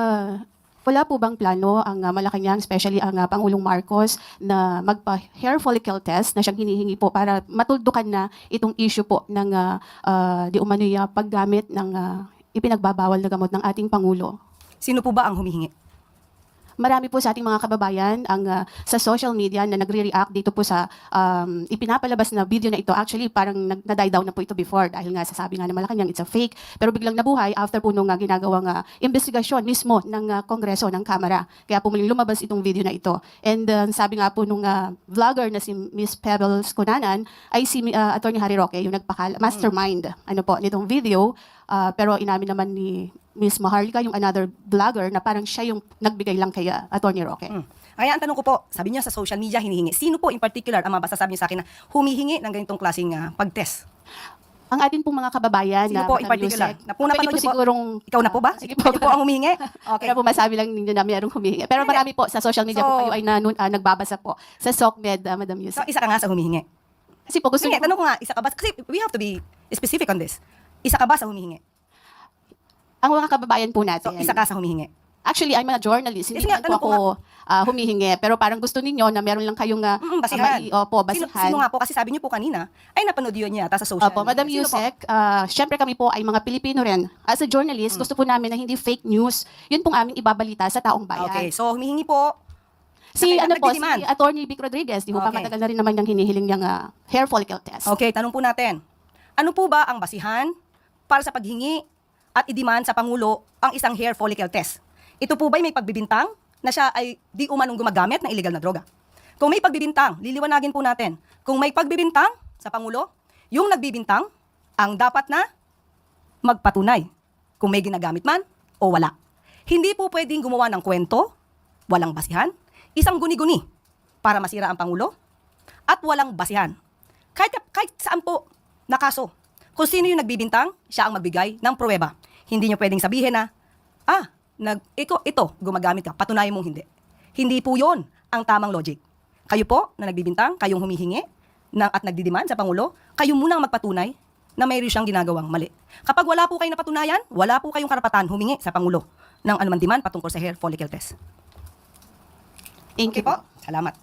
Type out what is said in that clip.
Ah, wala po bang plano ang uh, Malacanang, especially ang ah, Pangulong Marcos, na magpa-hair follicle test na siyang hinihingi po para matuldukan na itong issue po ng ah, ah, di umano'y ah, paggamit ng ah, ipinagbabawal na gamot ng ating Pangulo? Sino po ba ang humihingi? Marami po sa ating mga kababayan ang ah, sa social media na nagre-react dito po sa um, ipinapalabas na video na ito. Actually, parang nag- na-die down na po ito before dahil nga sasabi nga na Malacanang it's a fake. Pero biglang nabuhay after po nung ah, ginagawang ah, investigasyon mismo ng ah, Kongreso, ng Kamara. Kaya po muling lumabas itong video na ito. And ah, sabi nga po nung ah, vlogger na si Miss Pebbles Kunanan ay si uh, Attorney Harry Roque, yung nagpakal mastermind ano po nitong video. Ah, pero inamin naman ni Miss Maharlika, yung another vlogger, na parang siya yung nagbigay lang kay ah, Attorney Roque. Hmm. Kaya ang tanong ko po, sabi niyo sa social media hinihingi. Sino po in particular ang mabasasabi niyo sa akin na humihingi ng ganitong klaseng ah, pag-test? Ang ating pong mga kababayan Sino na po in particular? Na po napanood niyo po- sigurong Ikaw na po ba? Sige po. po. po ang humihingi? Okay. Kaya po masabi lang ninyo na mayroong humihingi. Pero marami po sa social media So- po kayo ay nanun, ah, nagbabasa po sa SOCMED, ah, Madam So, Yusek. isa ka nga sa humihingi. Kasi po gusto niyo tanong ko nga, isa ka ba? Kasi we have to be specific on this. Isa ka ba sa humihingi? ang mga kababayan po So, natin. isa ka sa humihingi. Actually, I'm a journalist. Hindi nga, po tanong ko ako ah, humihingi. Pero parang gusto ninyo na meron lang kayong uh, Mm, basihan. opo, Sino, basihan. sino nga po? Kasi sabi niyo po kanina, ay napanood yun niya yata sa social Opo, Madam. Sino po? Yusek, ah, syempre kami po ay mga Pilipino rin. As a journalist, Hmm. gusto po namin na hindi fake news. Yun pong aming ibabalita sa taong bayan. Okay, so humihingi po. Si Nag- ano po, si nagdidemand. Attorney Vic Rodriguez, di ba Okay. matagal na rin naman niyang hinihiling niyang ah, hair follicle test. Okay, tanong po natin. Ano po ba ang basihan para sa paghingi at i-demand sa Pangulo ang isang hair follicle test? Ito po ba'y may pagbibintang na siya ay di umanong gumagamit ng illegal na droga? Kung may pagbibintang, liliwanagin po natin. Kung may pagbibintang sa Pangulo, yung nagbibintang ang dapat na magpatunay kung may ginagamit man o wala. Hindi po pwedeng gumawa ng kwento, walang basihan, isang guni-guni para masira ang Pangulo, at walang basihan. Kahit, kahit saan po na kaso, kung sino yung nagbibintang, siya ang magbigay ng pruweba. Hindi nyo pwedeng sabihin na, ah, nag, ito, ito, gumagamit ka, patunayan mong hindi. Hindi po yon ang tamang logic. Kayo po na nagbibintang, kayong humihingi na, at nagdidiman sa Pangulo, kayo muna ang magpatunay na mayroon siyang ginagawang mali. Kapag wala po kayong napatunayan, wala po kayong karapatan humingi sa Pangulo ng anuman demand patungkol sa hair follicle test. Thank Okay you po? Salamat.